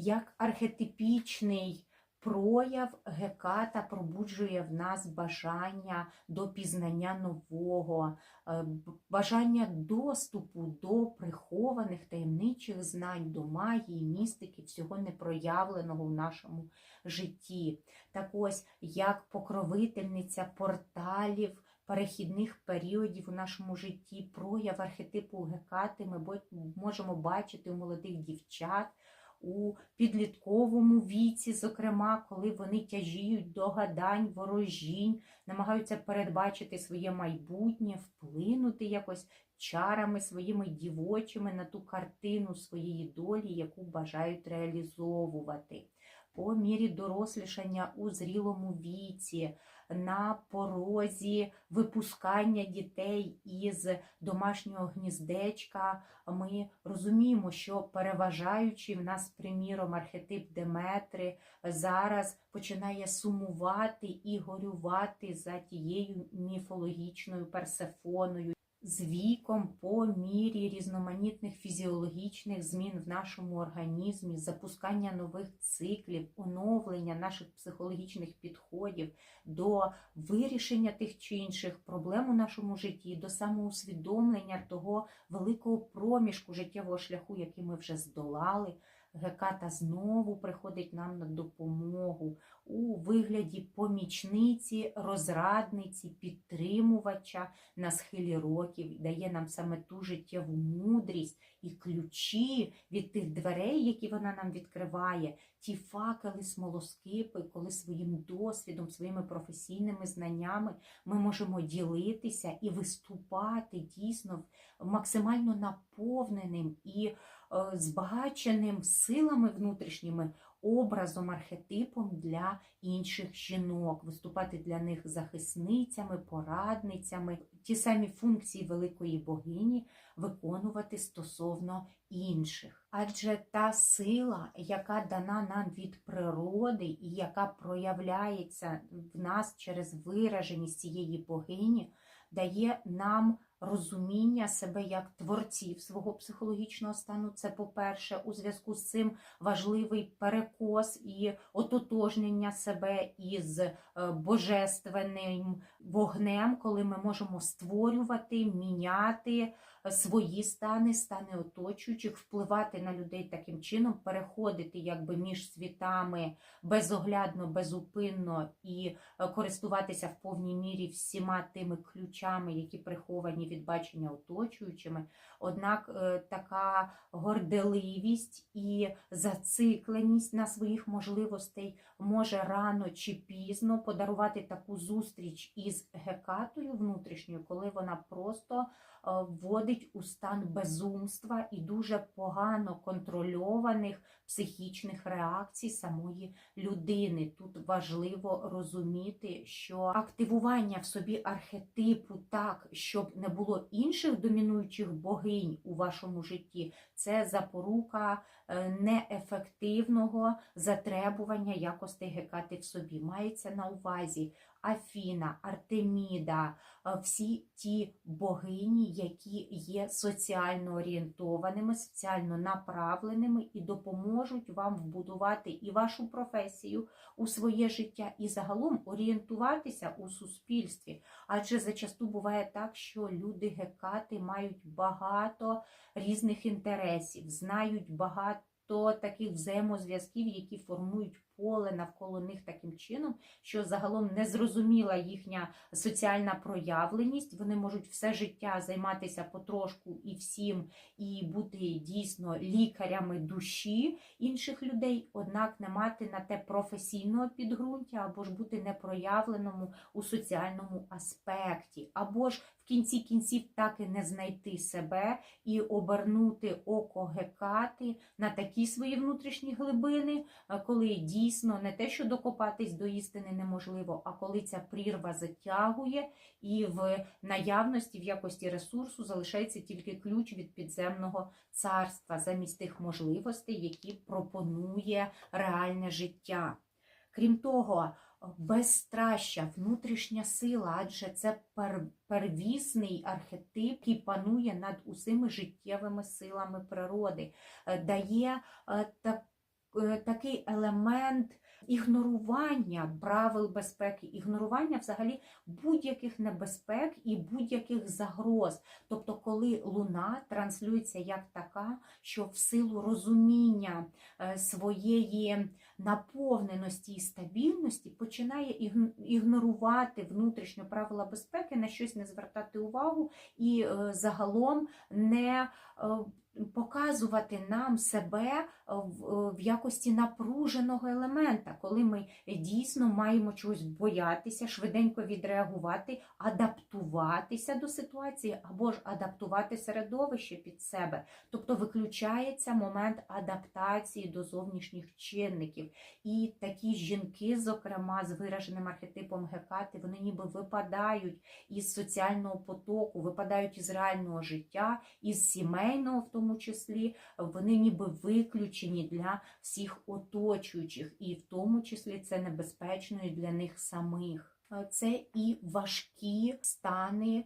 як архетипічний прояв Геката пробуджує в нас бажання до пізнання нового, е, бажання доступу до прихованих таємничих знань, до магії, містики, всього непроявленого в нашому житті. Так ось, як покровительниця порталів, перехідних періодів у нашому житті, прояв архетипу Гекати ми можемо бачити у молодих дівчат. У підлітковому віці, зокрема, коли вони тяжіють до гадань, ворожінь, намагаються передбачити своє майбутнє, вплинути якось чарами своїми дівочими на ту картину своєї долі, яку бажають реалізовувати. По мірі дорослішання у зрілому віці, на порозі випускання дітей із домашнього гніздечка, ми розуміємо, що переважаючи в нас, приміром, архетип Деметри зараз починає сумувати і горювати за тією міфологічною персефоною. З віком, по мірі різноманітних фізіологічних змін в нашому організмі, запускання нових циклів, оновлення наших психологічних підходів до вирішення тих чи інших проблем у нашому житті, до самоусвідомлення того великого проміжку життєвого шляху, який ми вже здолали. Геката знову приходить нам на допомогу у вигляді помічниці, розрадниці, підтримувача на схилі років, дає нам саме ту життєву мудрість і ключі від тих дверей, які вона нам відкриває, ті факели, смолоскипи, коли своїм досвідом, своїми професійними знаннями ми можемо ділитися і виступати дійсно максимально наповненим і е, збагаченим силами внутрішніми образом, архетипом для інших жінок, виступати для них захисницями, порадницями, ті самі функції великої богині виконувати стосовно інших. Адже та сила, яка дана нам від природи і яка проявляється в нас через вираженість цієї богині, дає нам розуміння себе як творців свого психологічного стану. Це, по-перше, у зв'язку з цим важливий перекос і ототожнення себе із е, божественним вогнем, коли ми можемо створювати, міняти е, свої стани, стани оточуючих, впливати на людей таким чином, переходити якби між світами безоглядно, безупинно і е, користуватися в повній мірі всіма тими ключами, які приховані від бачення оточуючими. Однак е, така горделивість і зацикленість на своїх можливостей може рано чи пізно подарувати таку зустріч із Гекатою внутрішньою, коли вона просто вводить у стан безумства і дуже погано контрольованих психічних реакцій самої людини. Тут важливо розуміти, що активування в собі архетипу так, щоб не було інших домінуючих богинь у вашому житті, це запорука е, неефективного затребування якостей Гекати в собі. Мається на увазі Афіна, Артеміда, е, всі ті богині, які є соціально орієнтованими, соціально направленими і допоможуть вам вбудувати і вашу професію у своє життя, і загалом орієнтуватися у суспільстві. Адже зачасту буває так, що люди гекати мають багато різних інтересів, знають багато таких взаємозв'язків, які формують поле навколо них таким чином, що загалом незрозуміла їхня соціальна проявленість. Вони можуть все життя займатися потрошку і всім, і бути дійсно лікарями душі інших людей, однак не мати на те професійного підґрунтя, або ж бути непроявленому у соціальному аспекті, або ж кінці кінців так і не знайти себе і обернути око гекати на такі свої внутрішні глибини, е, коли дійсно не те, що докопатись до істини неможливо, а коли ця прірва затягує, і в наявності в якості ресурсу залишається тільки ключ від підземного царства замість тих можливостей, які пропонує реальне життя. Крім того, безстраща, внутрішня сила, адже це первісний архетип, який панує над усіми життєвими силами природи, е, дає е, е, такий елемент ігнорування правил безпеки, ігнорування взагалі будь-яких небезпек і будь-яких загроз. Тобто, коли луна транслюється як така, що в силу розуміння своєї наповненості і стабільності починає ігнорувати внутрішньо правила безпеки, на щось не звертати увагу і е, загалом не е, показувати нам себе е, в, в якості напруженого елемента, коли ми дійсно маємо чогось боятися, швиденько відреагувати, адаптуватися до ситуації або ж адаптувати середовище під себе. Тобто виключається момент адаптації до зовнішніх чинників. І такі жінки, зокрема, з вираженим архетипом Гекати, вони ніби випадають із соціального потоку, випадають із реального життя, із сімейного, в тому числі, вони ніби виключені для всіх оточуючих, і в тому числі це небезпечно і для них самих. Е, Це і важкі стани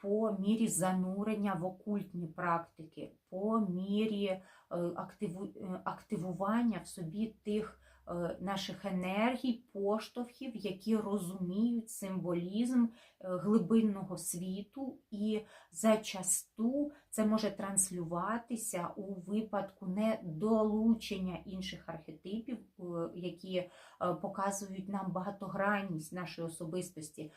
по мірі занурення в окультні практики, по мірі активування в собі тих е, наших енергій, поштовхів, які розуміють символізм е, глибинного світу, і зачасту це може транслюватися у випадку недолучення інших архетипів, е, які е, показують нам багатогранність нашої особистості.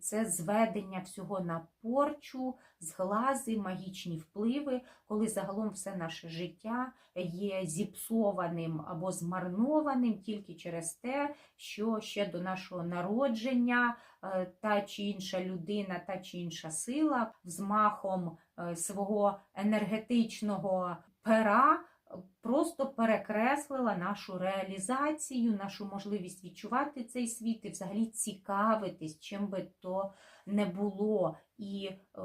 Це зведення всього на порчу, зглази, магічні впливи, коли загалом все наше життя є зіпсованим або змарнованим тільки через те, що ще до нашого народження е, та чи інша людина, та чи інша сила взмахом е, свого енергетичного пера е, просто перекреслила нашу реалізацію, нашу можливість відчувати цей світ і взагалі цікавитись, чим би то не було, і е,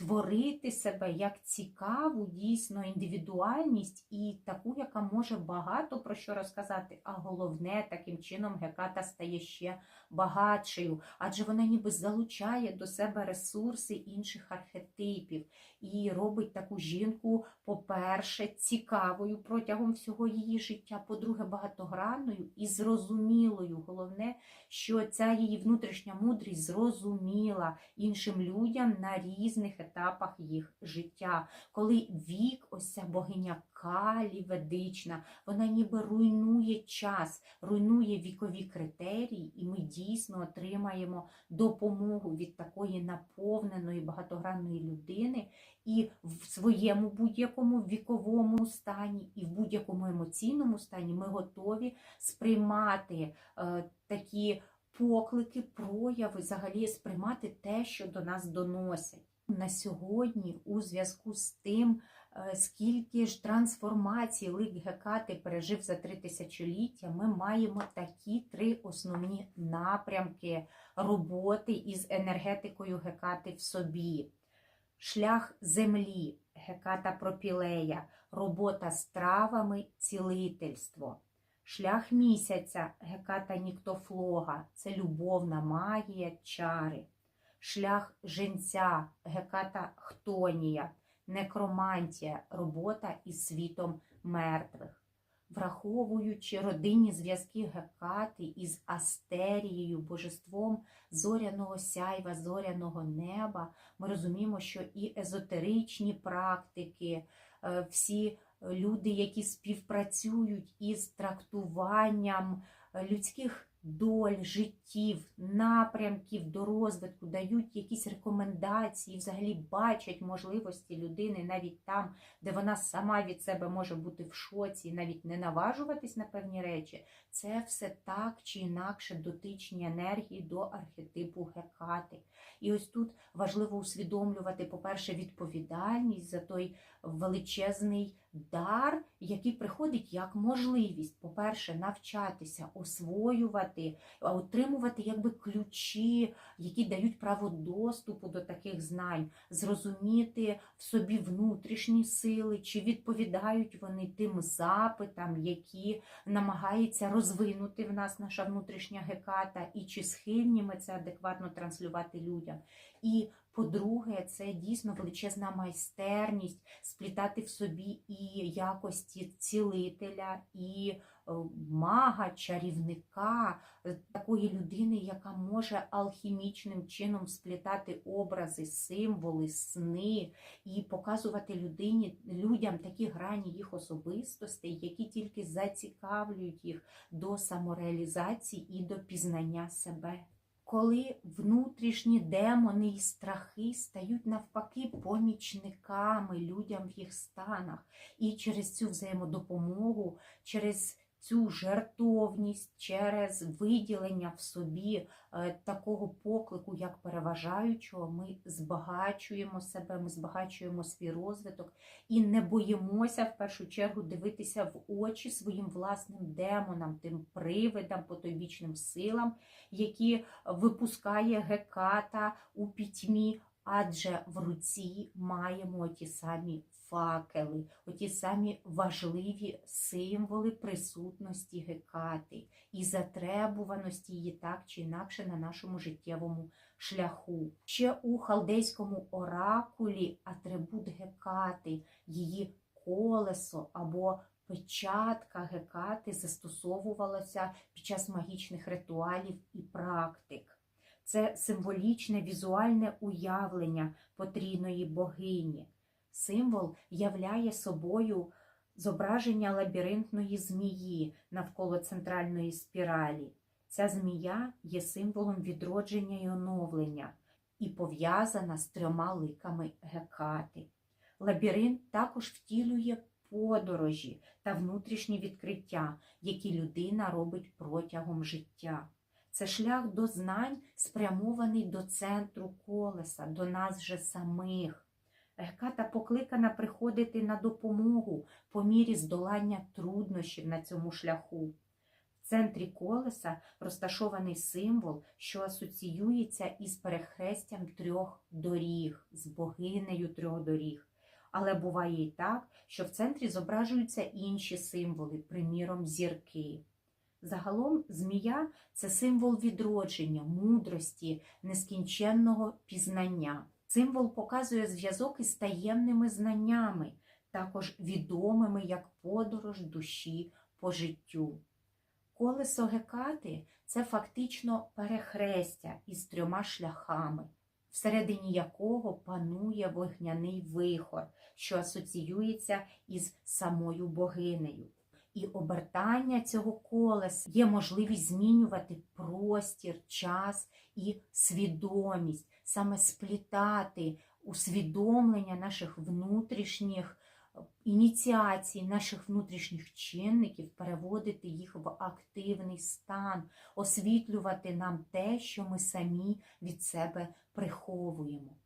творити себе як цікаву, дійсно індивідуальність і таку, яка може багато про що розказати. А головне, таким чином Геката стає ще багатшою, адже вона ніби залучає до себе ресурси інших архетипів і робить таку жінку, по-перше, цікавою протягом всього її життя, по-друге, багатогранною і зрозумілою. Головне, що ця її внутрішня мудрість зрозуміла іншим людям на різних етапах їх життя. Коли вік, ось ця богиня Калі ведична, вона ніби руйнує час, руйнує вікові критерії, і ми дійсно отримаємо допомогу від такої наповненої багатогранної людини і в своєму будь-якому віковому стані, і в будь-якому емоційному стані ми готові сприймати е, такі поклики, прояви, взагалі сприймати те, що до нас доносять. На сьогодні, у зв'язку з тим, е, скільки ж трансформацій лик Гекати пережив за три тисячоліття, ми маємо такі три основні напрямки роботи із енергетикою Гекати в собі. Шлях землі, Геката Пропілея, робота з травами, цілительство. Шлях місяця, Геката Ніктофлога, це любовна магія, чари. Шлях женця, Геката Хтонія, некромантія, робота із світом мертвих. Враховуючи родинні зв'язки Гекати із Астерією, божеством зоряного сяйва, зоряного неба, ми розуміємо, що і езотеричні практики, е, всі люди, які співпрацюють із трактуванням е, людських доль, життів, напрямків до розвитку, дають якісь рекомендації, взагалі бачать можливості людини навіть там, де вона сама від себе може бути в шоці, навіть не наважуватись на певні речі. Це все так чи інакше дотичні енергії до архетипу Гекати. І ось тут важливо усвідомлювати, по-перше, відповідальність за той величезний дар, який приходить як можливість, по-перше, навчатися, освоювати, отримувати якби ключі, які дають право доступу до таких знань, зрозуміти в собі внутрішні сили, чи відповідають вони тим запитам, які намагається розвинути в нас наша внутрішня геката, і чи схильні ми це адекватно транслювати людям. І По-друге, це дійсно величезна майстерність сплітати в собі і якості цілителя, і е, мага, чарівника, е, такої людини, яка може алхімічним чином сплітати образи, символи, сни і показувати людині, людям такі грані їх особистостей, які тільки зацікавлюють їх до самореалізації і до пізнання себе. Коли внутрішні демони і страхи стають навпаки помічниками людям в їх станах, і через цю взаємодопомогу, через цю жертовність, через виділення в собі е, такого поклику, як переважаючого, ми збагачуємо себе, ми збагачуємо свій розвиток і не боїмося в першу чергу дивитися в очі своїм власним демонам, тим привидам, потойбічним силам, які випускає Геката у пітьмі, адже в руці маємо ті самі факели, оті самі важливі символи присутності Гекати і затребуваності її так чи інакше на нашому життєвому шляху. Ще у халдейському оракулі атрибут Гекати, її колесо або печатка Гекати застосовувалася під час магічних ритуалів і практик. Це символічне візуальне уявлення потрійної богині. Символ являє собою зображення лабіринтної змії навколо центральної спіралі. Ця змія є символом відродження і оновлення і пов'язана з трьома ликами Гекати. Лабіринт також втілює подорожі та внутрішні відкриття, які людина робить протягом життя. Це шлях до знань, спрямований до центру колеса, до нас же самих. Геката покликана приходити на допомогу по мірі здолання труднощів на цьому шляху. В центрі колеса розташований символ, що асоціюється із перехрестям трьох доріг, з богинею трьох доріг. Але буває і так, що в центрі зображуються інші символи, приміром, зірки. Загалом змія це символ відродження, мудрості, нескінченного пізнання. Символ показує зв'язок із таємними знаннями, також відомими як подорож душі по життю. Колесо Гекати це фактично перехрестя із трьома шляхами, всередині якого панує вогняний вихор, що асоціюється із самою богинею. І обертання цього колеса є можливість змінювати простір, час і свідомість, саме сплітати усвідомлення наших внутрішніх е, ініціацій, наших внутрішніх чинників, переводити їх в активний стан, освітлювати нам те, що ми самі від себе приховуємо.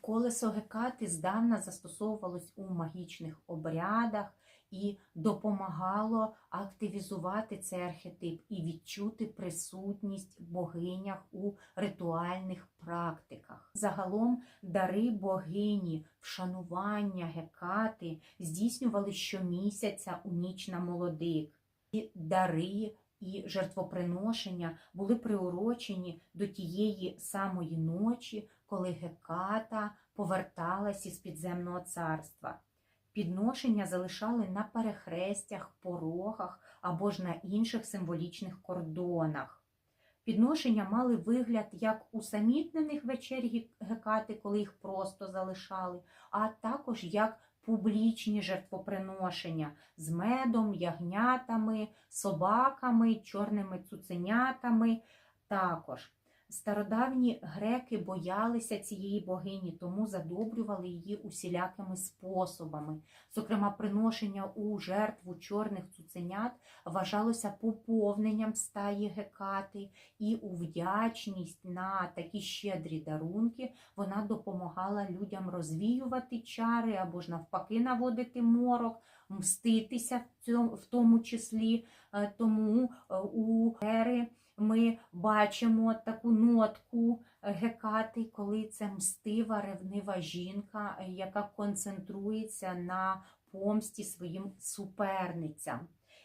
Колесо Гекати здавна застосовувалось у магічних обрядах і допомагало активізувати цей архетип і відчути присутність в богинях у ритуальних практиках. Загалом дари богині, вшанування Гекати здійснювали щомісяця у ніч на молодик. І дари і жертвоприношення були приурочені до тієї самої ночі, коли Геката поверталась із підземного царства. Підношення залишали на перехрестях, порогах або ж на інших символічних кордонах. Підношення мали вигляд як усамітнених вечер Гекати, коли їх просто залишали, а також як публічні жертвоприношення з медом, ягнятами, собаками, чорними цуценятами також. Стародавні греки боялися цієї богині, тому задобрювали її усілякими способами. Зокрема, приношення у жертву чорних цуценят вважалося поповненням стаї гекати, і у вдячність на такі щедрі дарунки вона допомагала людям розвіювати чари або ж навпаки наводити морок, мститися в тому числі. Е, тому е, у ери ми бачимо таку нотку гекати, коли це мстива, ревнива жінка, яка концентрується на помсті своїм суперницям.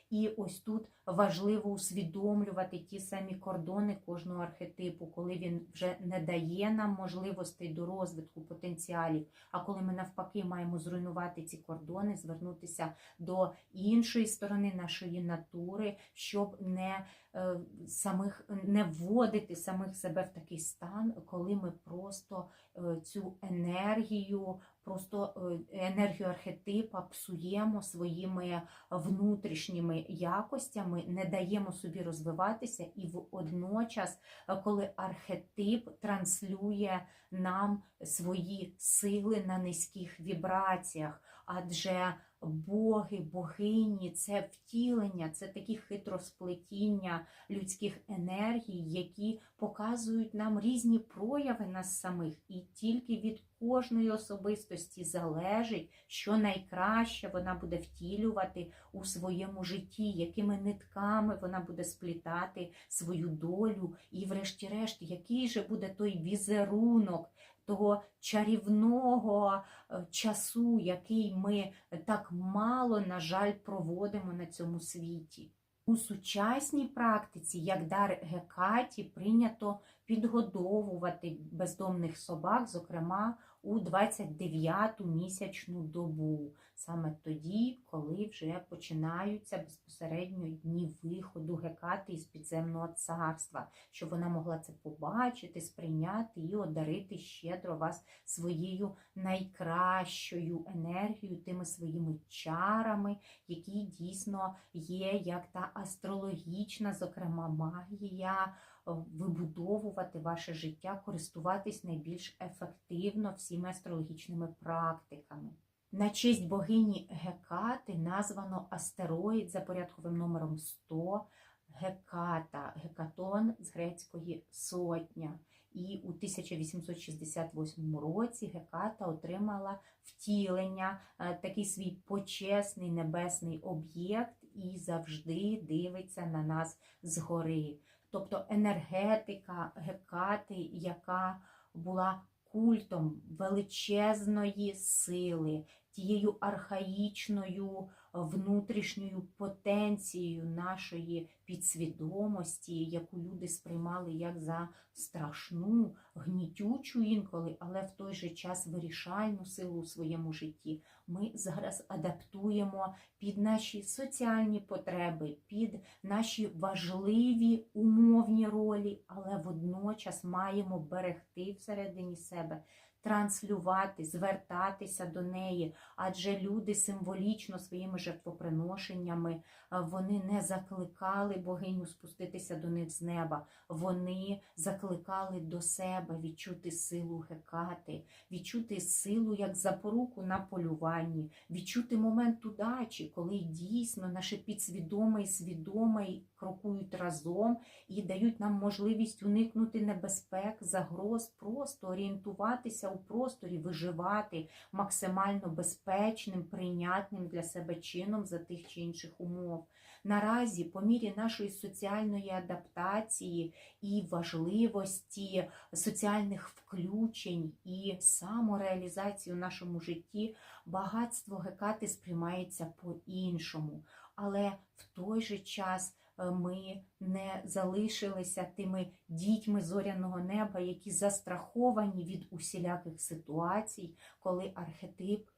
І ось тут важливо усвідомлювати ті самі кордони кожного архетипу, коли він вже не дає нам можливостей до розвитку потенціалів. А коли ми навпаки маємо зруйнувати ці кордони, звернутися до іншої сторони нашої натури, щоб не е, самих не вводити самих себе в такий стан, коли ми просто е, цю енергію, просто е, енергію архетипа псуємо своїми внутрішніми якостями, не даємо собі розвиватися, і водночас, е, коли архетип транслює нам свої сили на низьких вібраціях, адже боги, богині це втілення, це такі хитросплетіння людських енергій, які показують нам різні прояви нас самих, і тільки від кожної особистості залежить, що найкраще вона буде втілювати у своєму житті, якими нитками вона буде сплітати свою долю, і, врешті-решт, який же буде той візерунок. Того чарівного е, часу, який ми так мало, на жаль, проводимо на цьому світі. У сучасній практиці, як дар Гекаті, прийнято підгодовувати бездомних собак, зокрема у 29-ту місячну добу, саме тоді, коли вже починаються безпосередньо дні виходу Гекати із підземного царства, щоб вона могла це побачити, сприйняти і одарити щедро вас своєю найкращою енергією, тими своїми чарами, які дійсно є як та астрологічна, зокрема магія, вибудовувати ваше життя, користуватись найбільш ефективно всіми астрологічними практиками. На честь богині Гекати названо астероїд за порядковим номером 100 Геката, Гекатон з грецької сотня. І у 1868 році Геката отримала втілення, е, такий свій почесний небесний об'єкт і завжди дивиться на нас згори. Тобто енергетика Гекати, яка була культом величезної сили, тією архаїчною внутрішньою потенцією нашої підсвідомості, яку люди сприймали як за страшну, гнітючу інколи, але в той же час вирішальну силу у своєму житті. Ми зараз адаптуємо під наші соціальні потреби, під наші важливі умовні ролі, але водночас маємо берегти всередині себе транслювати, звертатися до неї, адже люди символічно своїми жертвоприношеннями е, вони не закликали богиню спуститися до них з неба, вони закликали до себе відчути силу Гекати, відчути силу як запоруку на полюванні, відчути момент удачі, коли дійсно наше підсвідоме і свідоме крокують разом і дають нам можливість уникнути небезпек, загроз, просто орієнтуватися у просторі, виживати максимально безпечним, прийнятним для себе чином за тих чи інших умов. Наразі, по мірі нашої соціальної адаптації і важливості соціальних включень і самореалізації у нашому житті, багатство Гекати сприймається по-іншому. Але в той же час ми не залишилися тими дітьми зоряного неба, які застраховані від усіляких ситуацій, коли архетип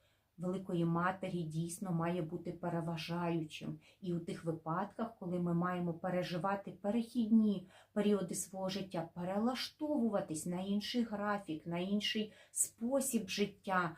Великої Матері дійсно має бути переважаючим. І у тих випадках, коли ми маємо переживати перехідні періоди свого життя, перелаштовуватись на інший графік, на інший спосіб життя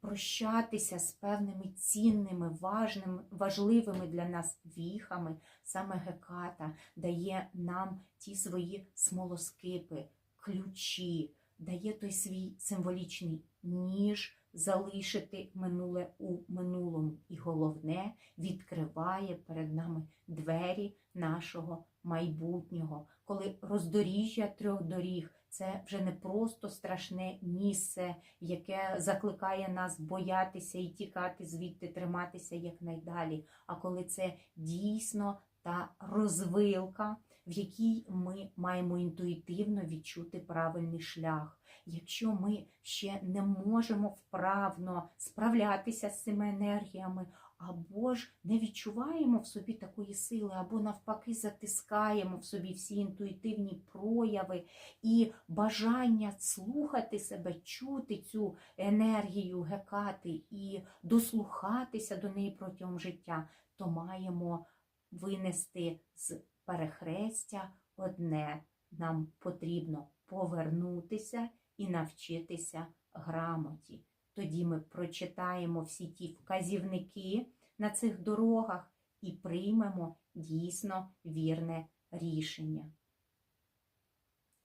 прощатися з певними цінними, важними, важливими для нас віхами, саме Геката дає нам ті свої смолоскипи, ключі, дає той свій символічний ніж. Залишити минуле у минулому, і головне відкриває перед нами двері нашого майбутнього, коли роздоріжжя трьох доріг це вже не просто страшне місце, яке закликає нас боятися і тікати звідти, триматися якнайдалі. А коли це дійсно та розвилка, в якій ми маємо інтуїтивно відчути правильний шлях. Якщо ми ще не можемо вправно справлятися з цими енергіями, або ж не відчуваємо в собі такої сили, або навпаки затискаємо в собі всі інтуїтивні прояви і бажання слухати себе, чути цю енергію гекати і дослухатися до неї протягом життя, то маємо винести з перехрестя одне. Нам потрібно повернутися і навчитися грамоті. Тоді ми прочитаємо всі ті вказівники на цих дорогах і приймемо дійсно вірне рішення.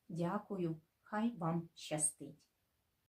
Дякую, хай вам щастить!